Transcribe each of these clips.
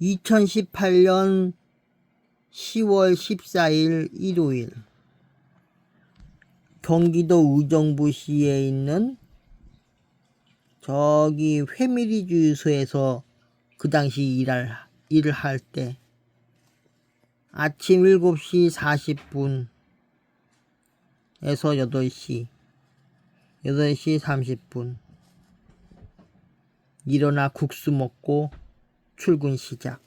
2018년 10월 14일 일요일 경기도 의정부시에 있는 저기 회밀이 주유소에서 그 당시 일할, 일을 할 때 아침 7시 40분에서 8시 8시 30분 일어나 국수 먹고 출근 시작.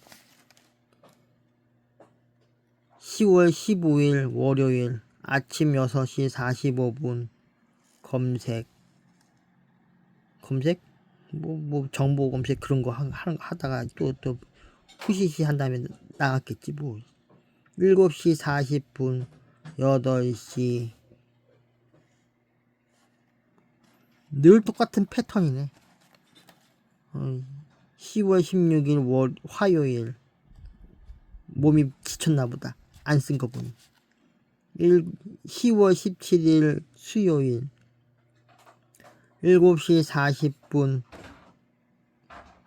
10월 15일 월요일 아침 6시 45분 검색. 검색? 뭐, 뭐 정보 검색 그런 거 하, 하- 하다가 또 또 후시시 한 다음에 나갔겠지 뭐. 7시 40분 8시. 늘 똑같은 패턴이네. 어, 10월 16일 월 화요일. 몸이 지쳤나 보다. 안 쓴 거 보니. 1, 10월 17일 수요일. 7시 40분.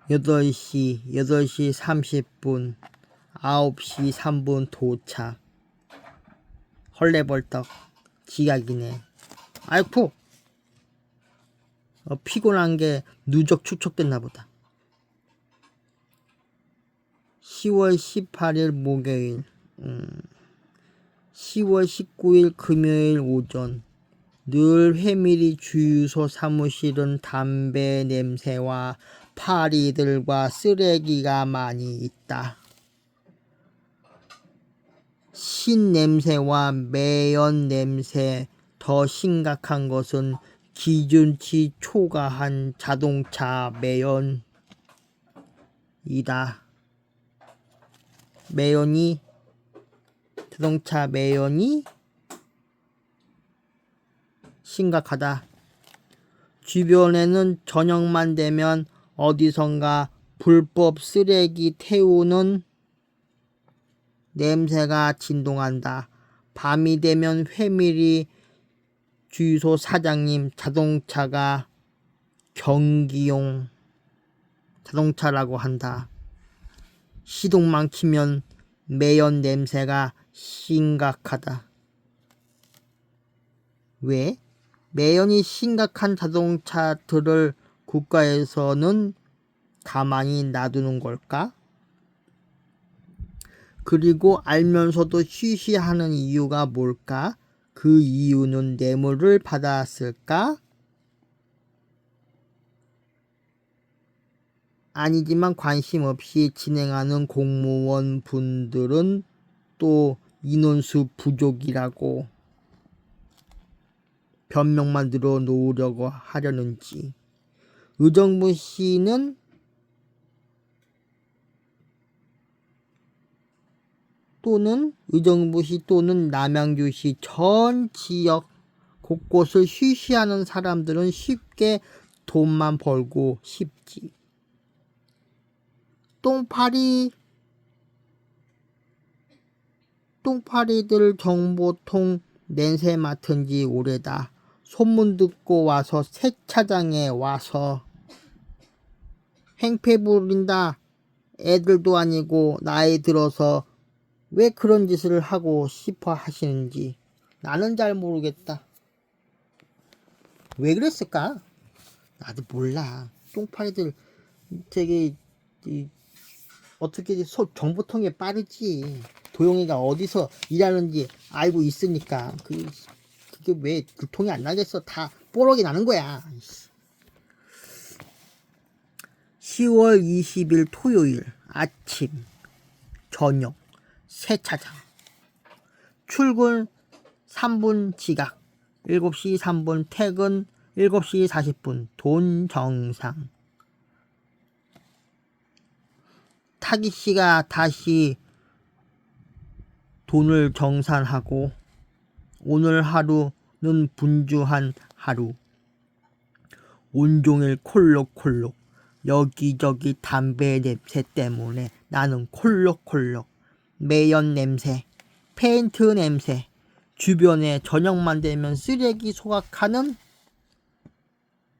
8시 8시 30분. 9시 3분 도착. 헐레벌떡. 지각이네. 아이쿠! 어, 피곤한 게 누적 축적됐나 보다 10월 18일 목요일, 음, 10월 19일 금요일 오전, 늘 회밀이 주유소 사무실은 담배 냄새와 파리들과 쓰레기가 많이 있다. 신 냄새와 매연 냄새 더 심각한 것은 기준치 초과한 자동차 매연이다. 매연이 자동차 매연이 심각하다. 주변에는 저녁만 되면 어디선가 불법 쓰레기 태우는 냄새가 진동한다. 밤이 되면 회밀이 주유소 사장님 자동차가 경기용 자동차라고 한다. 시동만 키면 매연 냄새가 심각하다. 왜? 매연이 심각한 자동차들을 국가에서는 가만히 놔두는 걸까? 그리고 알면서도 쉬쉬하는 이유가 뭘까? 그 이유는 뇌물을 받았을까? 아니지만 관심 없이 진행하는 공무원 분들은 또 인원수 부족이라고 변명만 들어 놓으려고 하려는지 의정부 시는 또는 의정부시 또는 남양주시 전 지역 곳곳을 쉬쉬하는 사람들은 쉽게 돈만 벌고 싶지. 똥파리 똥파리들 정보통 냄새 맡은 지 오래다. 소문 듣고 와서 세차장에 와서 행패 부린다. 애들도 아니고 나이 들어서 왜 그런 짓을 하고 싶어 하시는지 나는 잘 모르겠다. 왜 그랬을까? 나도 몰라. 똥파리들 이, 어떻게 소 정보통에 빠르지. 도용이가 어디서 일하는지 알고 있으니까 그 그게 왜 교통이 안 나겠어? 다 뽀록이 나는 거야. 10월 20일 토요일 아침 저녁 세차장 출근 3분 지각 7시 3분 퇴근 7시 40분 돈 정상 타기 씨가 다시 돈을 정산하고 오늘 하루는 분주한 하루. 온종일 콜록콜록 여기저기 담배 냄새 때문에 나는 콜록콜록 매연 냄새 페인트 냄새 주변에 저녁만 되면 쓰레기 소각하는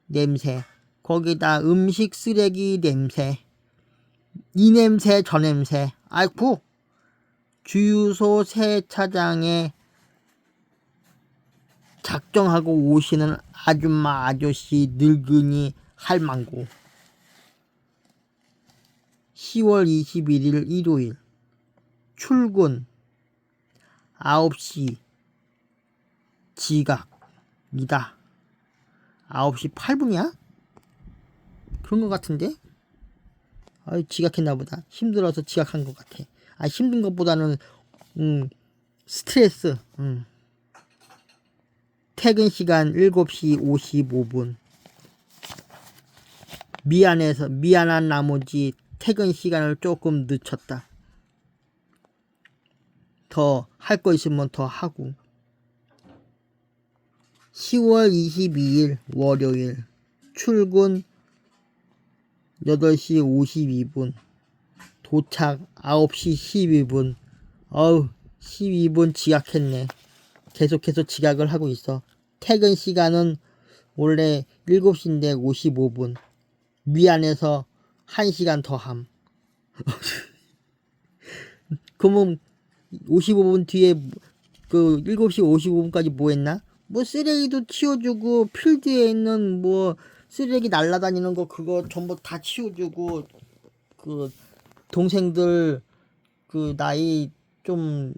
냄새 거기다 음식 쓰레기 냄새 이 냄새 저 냄새. 아이쿠. 주유소 세차장에 작정하고 오시는 아줌마 아저씨 늙은이 할망구. 10월 21일 일요일. 출근. 9시 지각이다. 9시 8분이야? 그런 것 같은데? 아유 지각했나 보다. 힘들어서 지각한 것 같아. 아 힘든 것보다는 음 스트레스. 음. 퇴근 시간 7시 55분. 미안해서 미안한 나머지 퇴근 시간을 조금 늦췄다. 더 할 거 있으면 더 하고. 10월 22일 월요일 출근 8시 52분 도착 9시 12분. 어우 12분 지각했네. 계속해서 지각을 하고 있어. 퇴근 시간은 원래 7시인데 55분. 미안해서 1시간 더함. 그러면 55분 뒤에 그 7시 55분까지 뭐 했나? 뭐 쓰레기도 치워주고 필드에 있는 뭐 쓰레기 날라다니는 거 그거 전부 다 치워주고 그 동생들 그 나이 좀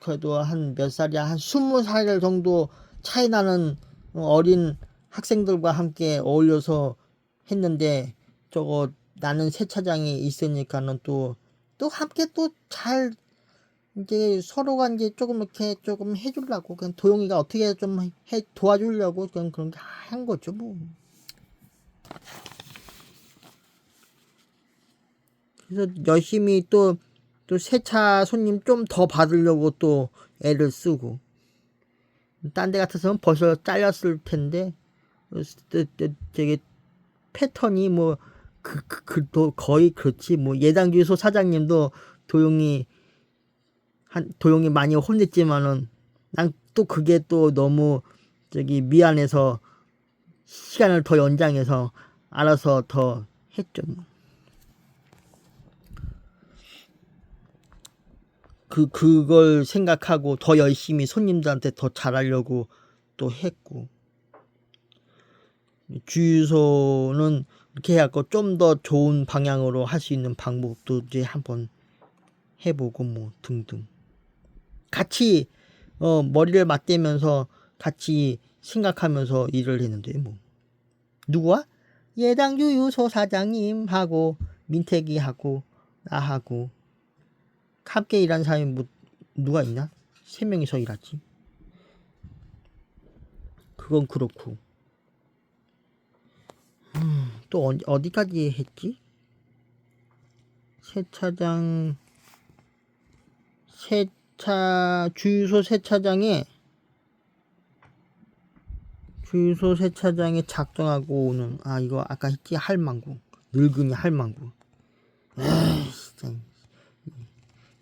그래도 한 몇 살이야 한 스무 살 정도 차이 나는 어린 학생들과 함께 어울려서 했는데 저거 나는 세차장에 있으니까는 또 또 함께 또 잘 이제 서로가 이제 조금 이렇게 조금 해주려고 그냥 도영이가 어떻게 좀 해 도와주려고 그냥 그런 게 한 거죠 뭐. 그래서 열심히 또또 세차 손님 좀 더 받으려고 또 애를 쓰고. 딴 데 같아서는 벌써 잘렸을 텐데 저게 패턴이 뭐 그, 그, 그, 또 거의 그렇지. 뭐 예당 주유소 사장님도 도용이 한 도용이 많이 혼냈지만은 난 또 그게 또 너무 저기 미안해서 시간을 더 연장해서 알아서 더 했죠. 뭐. 그 그걸 생각하고 더 열심히 손님들한테 더 잘하려고 또 했고 주유소는 이렇게 해갖고 좀 더 좋은 방향으로 할 수 있는 방법도 이제 한번 해보고 뭐 등등 같이 어 머리를 맞대면서 같이 생각하면서 일을 했는데 뭐 누구와? 예당 주유소 사장님 하고 민택이 하고 나하고. 함께 일하는 사람이 뭐 누가 있나? 세 명이서 일하지. 그건 그렇고. 음, 또 어디, 어디까지 했지? 세차장 세차 주유소 세차장에 주유소 세차장에 작동하고 오는 아 이거 아까 했지? 할망구. 늙은이 할망구.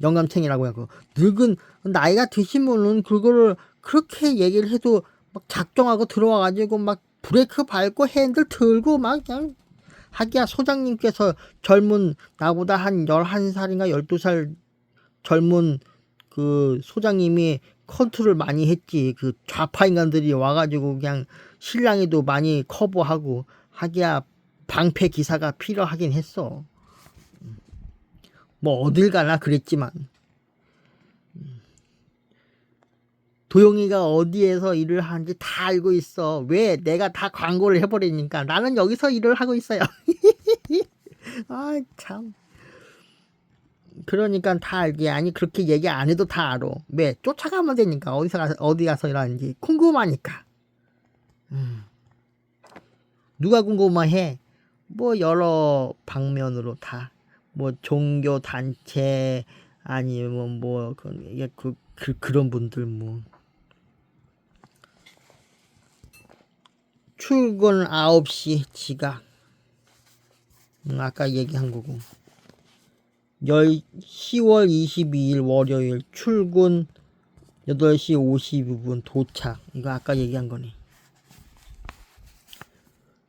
영감탱이라고 하고 늙은 나이가 드시면은 그거를 그렇게 얘기를 해도 막 작정하고 들어와가지고 막 브레이크 밟고 핸들 들고 막 그냥 하기야. 소장님께서 젊은 나보다 한 11살인가 12살 젊은 그 소장님이 컨트롤 많이 했지 그 좌파 인간들이 와가지고 그냥 신랑이도 많이 커버하고 하기야 방패 기사가 필요하긴 했어 뭐 어딜 가나 그랬지만 도영이가 어디에서 일을 하는지 다 알고 있어. 왜? 내가 다 광고를 해버리니까. 나는 여기서 일을 하고 있어요. 아, 참. 그러니까 다 알게. 아니, 그렇게 얘기 안 해도 다 알아. 왜? 쫓아가면 되니까. 어디서 가서, 어디 가서 일하는지. 궁금하니까. 음. 누가 궁금해? 뭐, 여러 방면으로 다. 뭐, 종교 단체, 아니면 뭐, 그, 그, 그, 그런 분들 뭐. 출근 9시 지각. 음, 아까 얘기한 거고. 10, 10월 22일 월요일 출근 8시 52분 도착. 이거 아까 얘기한 거네.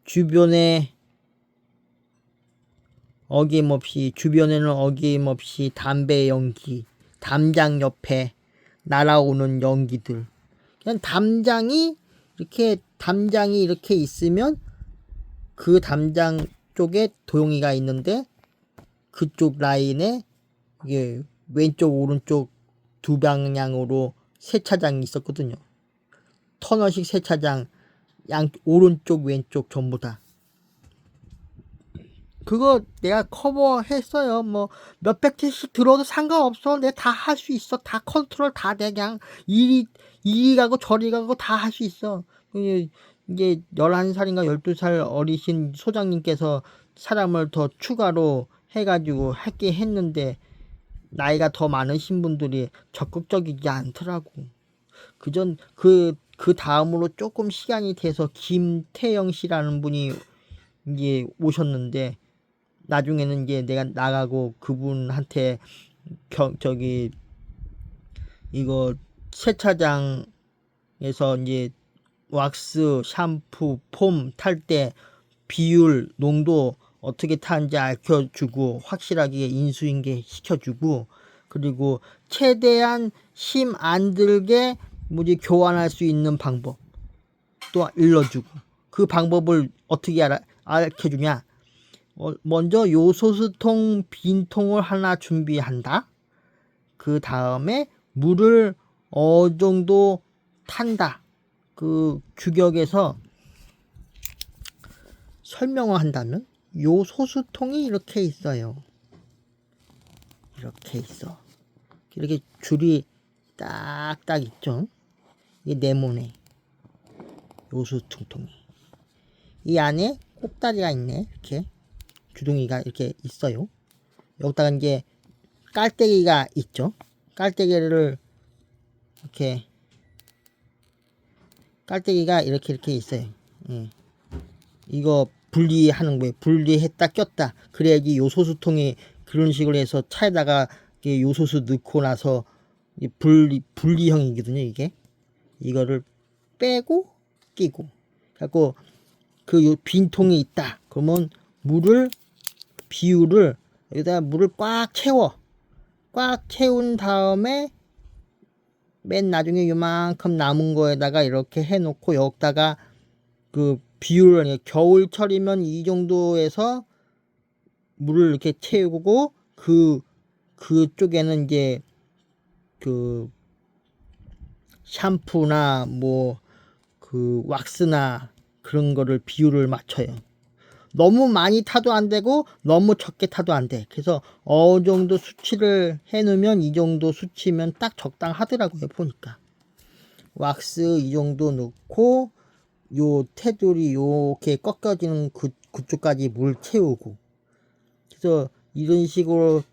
주변에 어김없이 주변에는 어김없이 담배 연기, 담장 옆에 날아오는 연기들. 그냥 담장이 이렇게 담장이 이렇게 있으면 그 담장 쪽에 도용이가 있는데 그쪽 라인에 이게 왼쪽 오른쪽 두 방향으로 세차장이 있었거든요. 터널식 세차장 양 오른쪽 왼쪽 전부 다. 그거 내가 커버했어요. 뭐 몇백 개씩 들어도 상관없어. 내가 다할 수 있어. 다 컨트롤 다 돼. 그냥 이리 이리 가고 저리 가고 다 할 수 있어. 이게 이게 11살인가 12살 어리신 소장님께서 사람을 더 추가로 해가지고 할게 했는데 나이가 더 많으신 분들이 적극적이지 않더라고. 그전 그, 그 다음으로 조금 시간이 돼서 김태영 씨라는 분이 이제 오셨는데 나중에는 이제 내가 나가고 그분한테 겨, 저기 이거 세차장에서 이제 왁스, 샴푸, 폼 탈 때 비율, 농도 어떻게 타는지 알려주고 확실하게 인수인계 시켜주고 그리고 최대한 심안 들게 뭐지 교환할 수 있는 방법 또 일러주고 그 방법을 어떻게 알아, 알려주냐? 어, 먼저 요소수통 빈통을 하나 준비한다. 그 다음에 물을 어느 정도 탄다. 그 규격에서 설명을 한다면 요 소수통이 이렇게 있어요. 이렇게 있어. 이렇게 줄이 딱딱 있죠. 이게 네모네. 요소통통이. 이 안에 꼭다리가 있네. 이렇게 주둥이가 이렇게 있어요. 여기다가 이제 깔때기가 있죠. 깔때기를 이렇게 깔때기가 이렇게 이렇게 있어요. 예. 이거 분리하는 거예요. 분리했다 꼈다. 그래야지 요소수통에 그런 식으로 해서 차에다가 요소수 넣고 나서 이 분리 분리형이거든요. 이게 이거를 빼고 끼고. 갖고 그요 빈통이 있다. 그러면 물을 비율을 여기다 물을 꽉 채워. 꽉 채운 다음에 맨 나중에 요만큼 남은 거에다가 이렇게 해놓고 여기다가 그 비율을 겨울철이면 이 정도에서 물을 이렇게 채우고 그 그쪽에는 이제 그 샴푸나 뭐 그 왁스나 그런 거를 비율을 맞춰요. 너무 많이 타도 안 되고 너무 적게 타도 안 돼. 그래서 어느 정도 수치를 해 놓으면 이 정도 수치면 딱 적당하더라고요. 보니까. 왁스 이 정도 넣고 요 테두리 요렇게 꺾여지는 그, 그쪽까지 물 채우고 그래서 이런 식으로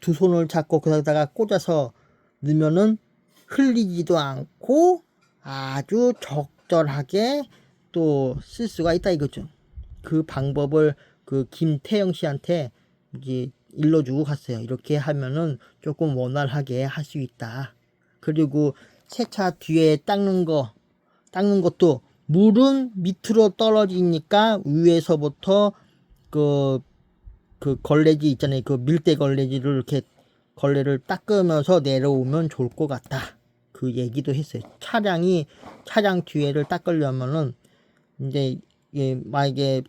두 손을 잡고 거기다가 꽂아서 넣으면은 흘리지도 않고 아주 적절하게 또 쓸 수가 있다 이거죠. 그 방법을 그 김태영 씨한테 이제 일러주고 갔어요. 이렇게 하면은 조금 원활하게 할 수 있다. 그리고 세차 뒤에 닦는 거, 닦는 것도 물은 밑으로 떨어지니까 위에서부터 그, 그 걸레질 있잖아요. 그 밀대 걸레질을 이렇게 걸레를 닦으면서 내려오면 좋을 것 같다. 그 얘기도 했어요. 차량이, 차량 뒤에를 닦으려면은 이제 예, 만약에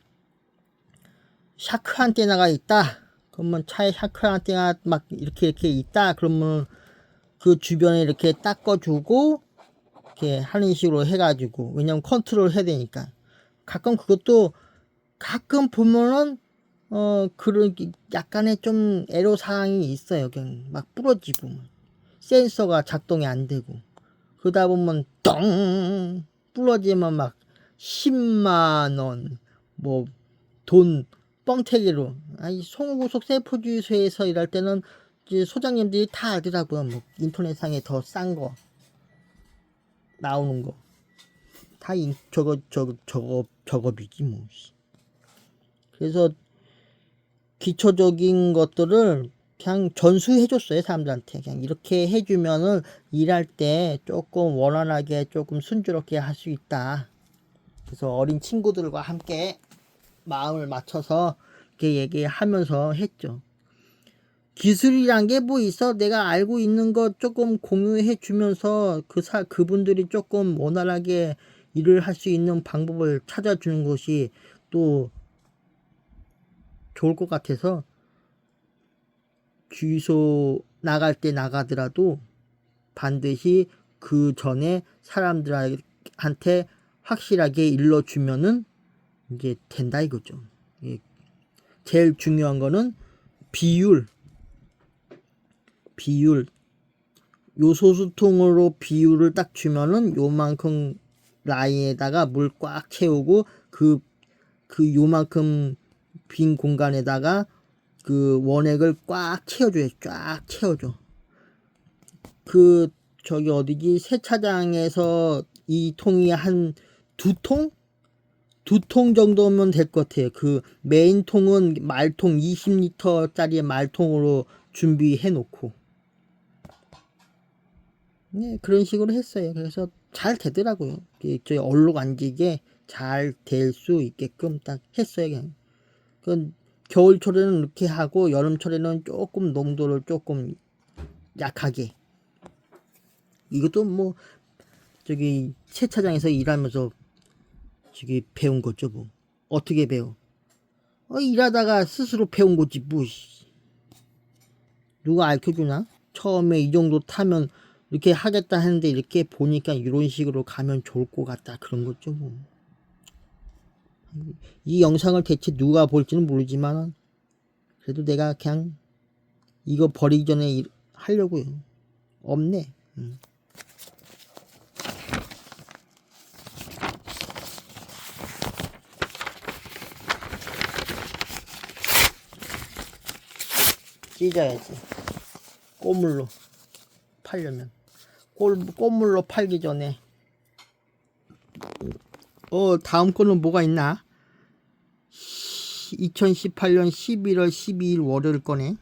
샤크 안테나가 있다. 그러면 차에 샤크 안테나 막 이렇게 이렇게 있다. 그러면 그 주변에 이렇게 닦아주고 이렇게 하는 식으로 해가지고 왜냐면 컨트롤 해야 되니까 가끔 그것도 가끔 보면은 어 그런 약간의 좀 애로 사항이 있어요. 그냥 막 부러지고 센서가 작동이 안 되고 그러다 보면 똥 부러지면 막 10만 원, 뭐, 돈, 뻥튀기로. 아니, 송구속 세포주유소에서 일할 때는 소장님들이 다 알더라고요. 뭐, 인터넷상에 더 싼 거. 나오는 거. 다 인, 저거, 저거, 저거, 저거비지, 뭐. 그래서, 기초적인 것들을 그냥 전수해줬어요, 사람들한테. 그냥 이렇게 해주면은 일할 때 조금 원활하게 조금 순조롭게 할 수 있다. 그래서 어린 친구들과 함께 마음을 맞춰서 이렇게 얘기하면서 했죠. 기술이란 게 뭐 있어? 내가 알고 있는 거 조금 공유해 주면서 그 사, 그분들이 조금 원활하게 일을 할 수 있는 방법을 찾아주는 것이 또 좋을 것 같아서 주유소 나갈 때 나가더라도 반드시 그 전에 사람들한테 확실하게 일러주면은 이게 된다 이거죠. 예. 제일 중요한 거는 비율, 비율. 요 소수통으로 비율을 딱 주면은 요만큼 라인에다가 물 꽉 채우고 그, 그 요만큼 빈 공간에다가 그 원액을 꽉 채워줘요. 쫙 채워줘. 그 저기 어디지 세차장에서 이 통이 한 두 통? 두 통 정도면 될 것 같아요. 그 메인 통은 말통 20리터짜리 말통으로 준비해 놓고. 네, 그런 식으로 했어요. 그래서 잘 되더라고요. 저희 얼룩 안 지게 잘 될 수 있게끔 딱 했어요. 그냥. 그 겨울철에는 이렇게 하고 여름철에는 조금 농도를 조금 약하게. 이것도 뭐 저기 세차장에서 일하면서 저기 배운 거죠 뭐. 어떻게 배워? 어, 일하다가 스스로 배운 거지 뭐. 씨. 누가 알려주나? 처음에 이 정도 타면 이렇게 하겠다 했는데 이렇게 보니까 이런 식으로 가면 좋을 것 같다 그런 거죠 뭐. 이 영상을 대체 누가 볼지는 모르지만 그래도 내가 그냥 이거 버리기 전에 일- 하려고요. 없네. 음. 찢어야지. 꼬물로 팔려면. 꼴, 꼬물로 팔기 전에. 어, 다음 거는 뭐가 있나? 2018년 11월 12일 월요일 거네.